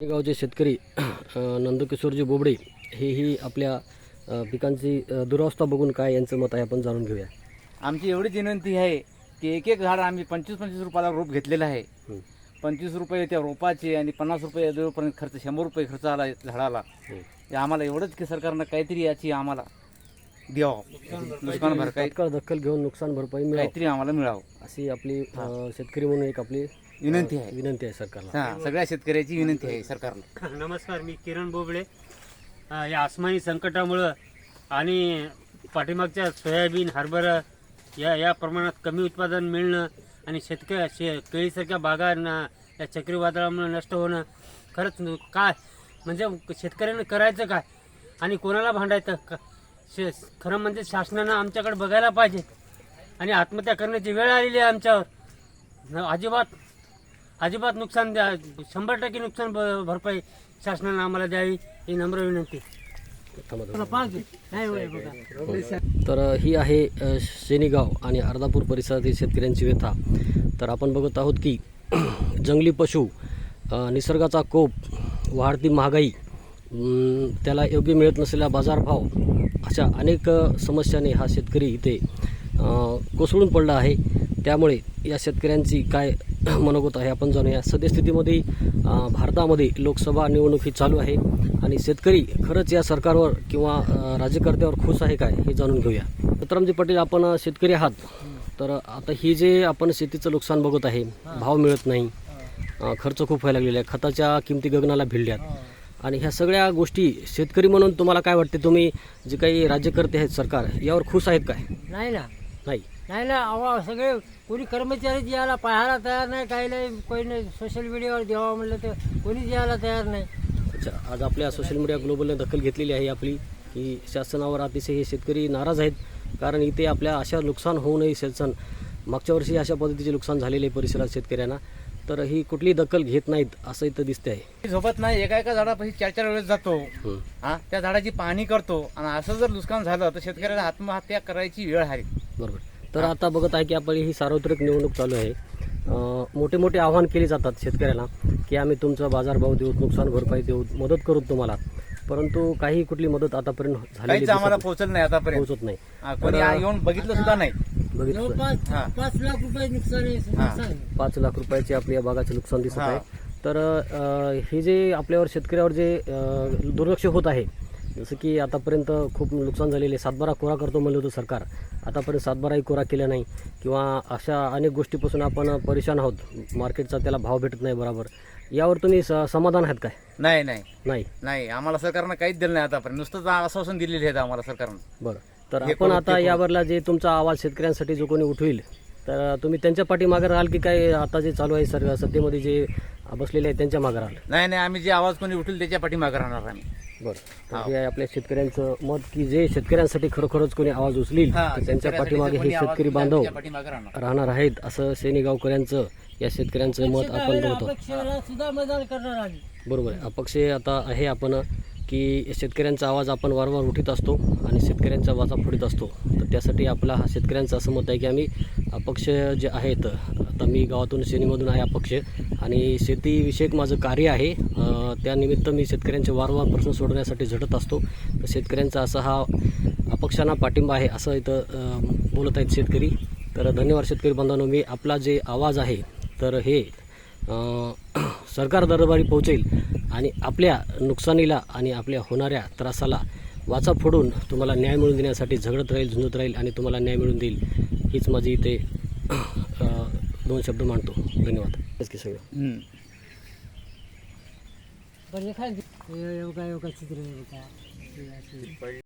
गावचे शेतकरी नंदकिशोरजी बोबडे हेही आपल्या पिकांची दुरावस्था बघून काय यांचं मत आहे आपण जाणून घेऊया. आमची एवढीच विनंती आहे की एक एक झाड आम्ही पंचवीस पंचवीस रुपयाला रोप घेतलेलं आहे. पंचवीस रुपये त्या रोपाचे आणि पन्नास रुपये जोपर्यंत खर्च शंभर रुपये खर्च आला झाडाला आम्हाला एवढंच की सरकारनं काहीतरी याची आम्हाला द्यावं. नुकसान भरपाई. दखल घेऊन नुकसान भरपाई काहीतरी आम्हाला मिळावं. अशी आपली शेतकरी म्हणून एक आपली विनंती आहे. विनंती आहे सरकारला. हा सगळ्या शेतकऱ्याची विनंती आहे सरकारला. नमस्कार मी किरण बोबडे. अ, या आसमानी संकटामुळं आणि पाठीमागच्या सोयाबीन हरभरा या या प्रमाणात कमी उत्पादन मिळणं आणि शेतकऱ्या शे केळीसारख्या बागांना या चक्रीवादळामुळे नष्ट होणं खरंच न- काय? म्हणजे शेतकऱ्यांना करायचं काय? आणि कोणाला भांडायचं? क- शे खरं म्हणजे शासनानं आमच्याकडे बघायला पाहिजे. आणि आत्महत्या करण्याची वेळ आलेली आहे आमच्यावर. न- अजिबात अजिबात नुकसान द्या शंभर टक्के नुकसान भ- भरपाई शासनानं आम्हाला द्यावी ही नम्र विनंती. दोन. तर ही आहे अ, शेनीगाव आणि अर्धापूर परिसरातील शेतकऱ्यांची व्यथा. तर आपण बघत आहोत की जंगली पशु अ, निसर्गाचा कोप वाढती महागाई त्याला योग्य मिळत नसलेला बाजारभाव अशा अनेक अ, समस्याने हा शेतकरी इथे अ, कोसळून पडला आहे. त्यामुळे या शेतकऱ्यांची काय मनोगत आहे. आपण जाणूया. सद्यस्थितीमध्ये भारतामध्ये लोकसभा निवडणूक ही चालू आहे आणि शेतकरी खरंच या सरकारवर किंवा राज्यकर्त्यावर खुश आहे काय हे जाणून घेऊया. दत्तरामजी पाटील आपण शेतकरी आहात. तर आता ही जे आपण शेतीचं नुकसान बघत आहे भाव मिळत नाही. खर्च खूप व्हायला लागलेला आहे. खताच्या किमती गगनाला भिडल्यात. आणि ह्या सगळ्या गोष्टी शेतकरी म्हणून तुम्हाला काय वाटते? तुम्ही जे काही राज्यकर्ते आहेत सरकार यावर खुश आहेत काय? नाही ना. नाही. नाही ना अहो सगळे कोणी कर्मचारी यायला पाहायला तयार नाही काही नाही कोणी सोशल मीडियावर द्यावं म्हणलं तर कोणीच यायला तयार नाही. अच्छा आज आपल्या सोशल मीडिया ग्लोबलने दखल घेतलेली आहे आपली की शासनावर अतिशय हे शेतकरी नाराज आहेत कारण इथे आपल्या अशा नुकसान होऊ नये शासन मागच्या वर्षी अशा पद्धतीचे नुकसान झालेले आहे परिसरात शेतकऱ्यांना. तर ही कुठली दखल घेत नाहीत असं इथं दिसते आहे झोपत नाही एका एका झाडापाशी चार चार वेळेस जातो. हं. हा त्या झाडाची पाहणी करतो. आणि असं जर नुकसान झालं तर शेतकऱ्याला आत्महत्या करायची वेळ आहे. बरोबर. तर आता बघत आहे की आपली ही सार्वत्रिक निवडणूक चालू आहे. मोठे मोठे आव्हान केले जातात शेतकऱ्याला की आम्ही तुमचा बाजारभाव देऊ नुकसान भरपाई देऊ मदत करू तुम्हाला. परंतु काही कुठली मदत आतापर्यंत झालेली काहीच आम्हाला पोहोचल नाही आतापर्यंत. पोहोचत नाही. कोणी येऊन बघितलं सुद्धा नाही. बघितलं. पाच लाख रुपये नुकसान आहे, नुकसान आहे. पाच लाख रुपयाचे आपल्या या बागाचे नुकसान दिसत. आहे. तर हे जे आपल्यावर शेतकऱ्यावर जे दुर्लक्ष होत आहे जसं की आतापर्यंत खूप नुकसान झालेले सातबारा कोरा करतो म्हणलं होतं सरकार. आतापर्यंत सातबाराही कोरा केला नाही. किंवा अशा अनेक गोष्टीपासून आपण परेशान आहोत. मार्केटचा त्याला भाव भेटत नाही बरोबर. यावर तुम्ही स- समाधान आहात काय? नाही नाही. नाही. नाही आम्हाला सरकारनं काहीच दिलं नाही आतापर्यंत. नुसतंच आश्वासन दिलेले आहेत आम्हाला सरकारनं. बरं. तर आपण आता. यावरला जे तुमचा आवाज शेतकऱ्यांसाठी जो कोणी उठवेल तर तुम्ही त्यांच्या पाठीमागे राहाल की काय आता जे चालू आहे सर सत्तेमध्ये जे बसलेले आहेत त्यांच्या मागे राहाल? नाही नाही आम्ही जे आवाज कोणी उठेल त्याच्या पाठीमागे राहणार आम्ही. बरं. तर हे आहे आपल्या शेतकऱ्यांचं मत की जे शेतकऱ्यांसाठी खरोखरच कोणी आवाज उचलील हा, तर त्यांच्या शेतकऱ्यासाठी पाठीमागे हे कोणी आवाज शेतकरी उचलेल बांधव त्याच्या पाठीमागे राहणार. राहणार आहेत असं सेनी गावकऱ्यांचं या शेतकऱ्यांचं मत आपण बघतो. अपक्षाला सुद्धा मैदान करणार आम्ही. बरोबर आहे. अपक्ष आता आहे आपण की शेतकऱ्यांचा आवाज आपण वारंवार उठीत असतो आणि शेतकऱ्यांचा वाचा फोडीत असतो. तर त्यासाठी आपला हा शेतकऱ्यांचं असं मत आहे की आम्ही अपक्ष जे आहेत आता मी गावातून शेनीमधून आहे अपक्ष. आणि शेतीविषयक माझं कार्य आहे. त्यानिमित्त मी शेतकऱ्यांचे वारंवार प्रश्न सोडवण्यासाठी झटत असतो. तर शेतकऱ्यांचा असा हा अपक्षांना पाठिंबा आहे असं इथं बोलत आहेत शेतकरी. तर धन्यवाद शेतकरी बांधवांनो मी आपला जे आवाज आहे तर हे सरकार दरबारी पोहोचेल आणि आपल्या नुकसानीला आणि आपल्या होणाऱ्या त्रासाला वाचा फोडून तुम्हाला न्याय मिळवून देण्यासाठी झगडत राहील झुंजत राहील आणि तुम्हाला न्याय मिळवून देईल. हीच माझी इथे दोन शब्द मांडतो. धन्यवाद. की सगळं. पण एखादी योगा योगा चित्र योगा